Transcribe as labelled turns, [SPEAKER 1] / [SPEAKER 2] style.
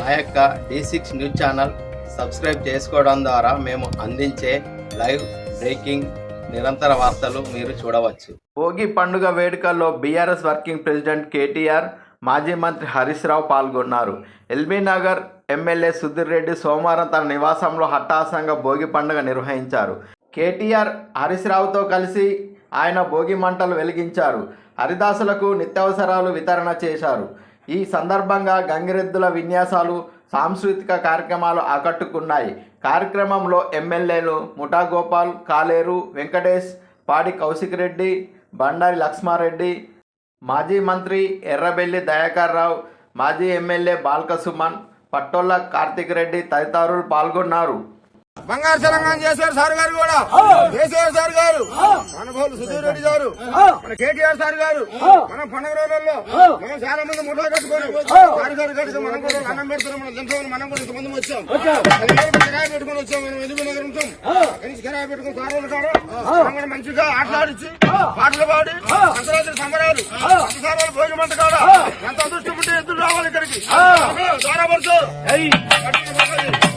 [SPEAKER 1] మా యొక్క D six news channel subscribe చేసుకోవడం ద్వారా మేము అందించే లైవ్ బ్రేకింగ్ నిరంతర వార్తలు మీరు చూడవచ్చు. భోగి పండుగ వేడుకల్లో బీఆర్ఎస్ వర్కింగ్ ప్రెసిడెంట్ కేటీఆర్ మాజీ మంత్రి హరీష్ రావు పాల్గొన్నారు. L B Nagar MLA Sudheer Reddy సోమవారం తన నివాసంలో హఠాసంగా భోగి పండుగ నిర్వహించారు. కేటీఆర్ హరీష్ రావుతో కలిసి ఆయన భోగి మంటలు వెలిగించారు. హరిదాసులకు నిత్యావసరాలు వితరణ చేశారు. ఈ సందర్భంగా గంగిరెద్దుల విన్యాసాలు సాంస్కృతిక కార్యక్రమాలు ఆకట్టుకున్నాయి. కార్యక్రమంలో ఎమ్మెల్యేలు ముఠా గోపాల్ కాలేరు వెంకటేష్ పాడి కౌశిక్ రెడ్డి బండారి లక్ష్మారెడ్డి మాజీ మంత్రి ఎర్రబెల్లి దయాకర్ రావు మాజీ ఎమ్మెల్యే బాల్క సుమన్ పట్టొల్ల కార్తిక్ రెడ్డి తదితరులు పాల్గొన్నారు.
[SPEAKER 2] బంగారు తెలంగాణ చేశారు సార్ గారు కూడా. కేసీఆర్ సార్ బోలు సుధీర్ రెడ్డి గారు మన కేటీఆర్ సార్ గారు మనం పండుగ రోజుల్లో మనం చాలా మంది ముఠా కట్టుకొని సార్ గారు మనం కూడా అన్నం పెడుతున్నాం మన దింపమని మనం కూడా ఇంతమంది వచ్చాం. కిరాయి పెట్టుకొని వచ్చాం మనం ఎదుగు దగ్గర ఉంటాం కనీసం కిరాయి పెట్టుకుని సార్ వాళ్ళు కూడా మంచిగా ఆటలాడించి పాటలు పాడి సంక్రాంతి సంబరాలు సంసారాలు భోజనం అంత కాడ ఎంత అదృష్టం ఉంటే ఎదురు రావాలి ఇక్కడికి. పడుతూ